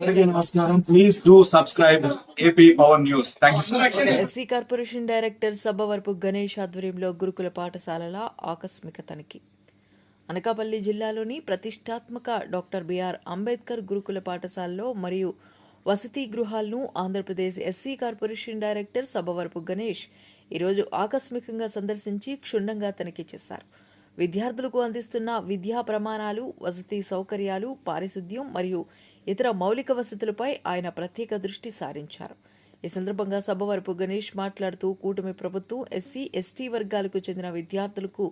అందరికీ నమస్కారం. Much. SC corporation director Sabbavarapu Ganesh ఆధ్వర్యంలో గురుకుల పాఠశాలల ఆకస్మిక తనిఖీ. అనకాపల్లి జిల్లాలోని ప్రతిష్టాత్మక డాక్టర్ బిఆర్ అంబేద్కర్ గురుకుల పాఠశాలలో మరియు వసతి గృహాలను Andhra Pradesh SC corporation director Sabbavarapu Ganesh ఈరోజు ఆకస్మికంగా సందర్శించి క్షుణ్ణంగా తనిఖీ చేశారు. విద్యార్థులకు అందిస్తున్న విద్యా ప్రమాణాలు వసతి సౌకర్యాలు పారిశుద్ధ్యం మరియు ఇతర మౌలిక వసతులపై ఆయన ప్రత్యేక దృష్టి సారించారు. ఈ సందర్భంగా సభవరపు గణేష్ మాట్లాడుతూ కూటమి ప్రభుత్వం ఎస్సీ ఎస్టీ వర్గాలకు చెందిన విద్యార్థులకు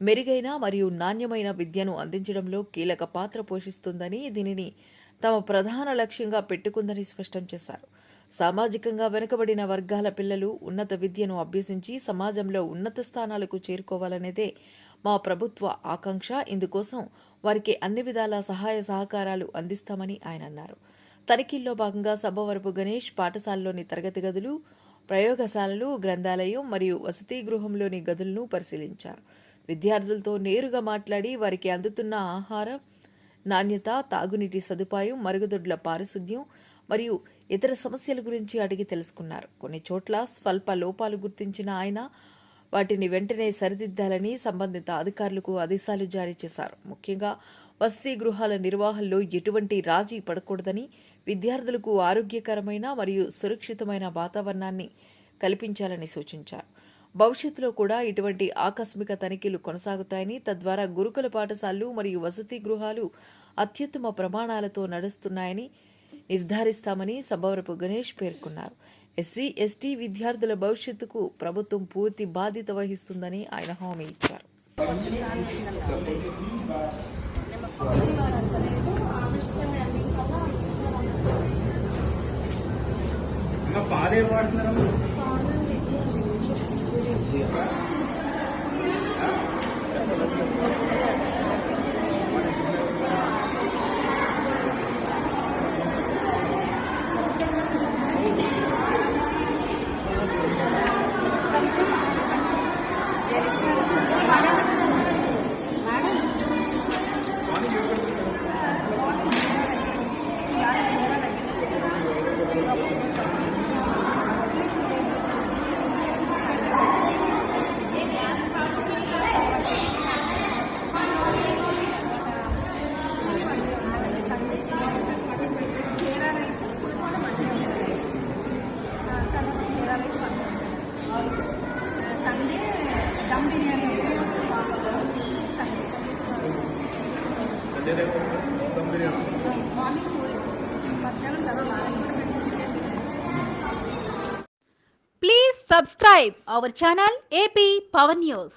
మెరుగైన మరియు నాణ్యమైన విద్యను అందించడంలో కీలక పాత్ర పోషిస్తుందని దీనిని తమ ప్రధాన లక్ష్యంగా పెట్టుకుందని స్పష్టం చేశారు. సామాజికంగా వెనుకబడిన వర్గాల పిల్లలు ఉన్నత విద్యను అభ్యసించి సమాజంలో ఉన్నత స్థానాలకు చేరుకోవాలనేదే మా ప్రభుత్వ ఆకాంక్ష. ఇందుకోసం వారికి అన్ని విధాల సహాయ సహకారాలు అందిస్తామని ఆయన అన్నారు. తనిఖీల్లో భాగంగా సభవరపు గణేష్ పాఠశాలలోని తరగతి గదులు ప్రయోగశాలలు గ్రంథాలయం మరియు వసతి గృహంలోని గదులను పరిశీలించారు. విద్యార్థులతో నేరుగా మాట్లాడి వారికి అందుతున్న ఆహారం నాణ్యత తాగునీటి సదుపాయం మరుగుదొడ్ల పారిశుద్ధ్యం మరియు ఇతర సమస్యల గురించి అడిగి తెలుసుకున్నారు. కొన్ని చోట్ల స్వల్ప లోపాలు గుర్తించిన ఆయన వాటిని వెంటనే సరిదిద్దాలని సంబంధిత అధికారులకు ఆదేశాలు జారీ చేశారు. ముఖ్యంగా వసతి గృహాల నిర్వహణలో ఎటువంటి రాజీ పడకూడదని విద్యార్థులకు ఆరోగ్యకరమైన మరియు సురక్షితమైన వాతావరణాన్ని కల్పించాలని సూచించారు. భవిష్యత్తులో కూడా ఇటువంటి ఆకస్మిక తనిఖీలు కొనసాగుతాయని తద్వారా గురుకుల పాఠశాలలు మరియు వసతి గృహాలు అత్యుత్తమ ప్రమాణాలతో నడుస్తున్నాయని నిర్ధారిస్తామని సభవరపు గణేష్ పేర్కొన్నారు. ఎస్సీ ఎస్టీ విద్యార్థుల భవిష్యత్తుకు ప్రభుత్వం పూర్తి బాధ్యత వహిస్తుందని ఆయన హామీ ఇచ్చారు. పాలే దమ్ బిర్యానీ సండే మార్నింగ్ పూరి మధ్యాహ్నం తర్వాత Please subscribe our channel AP Power News.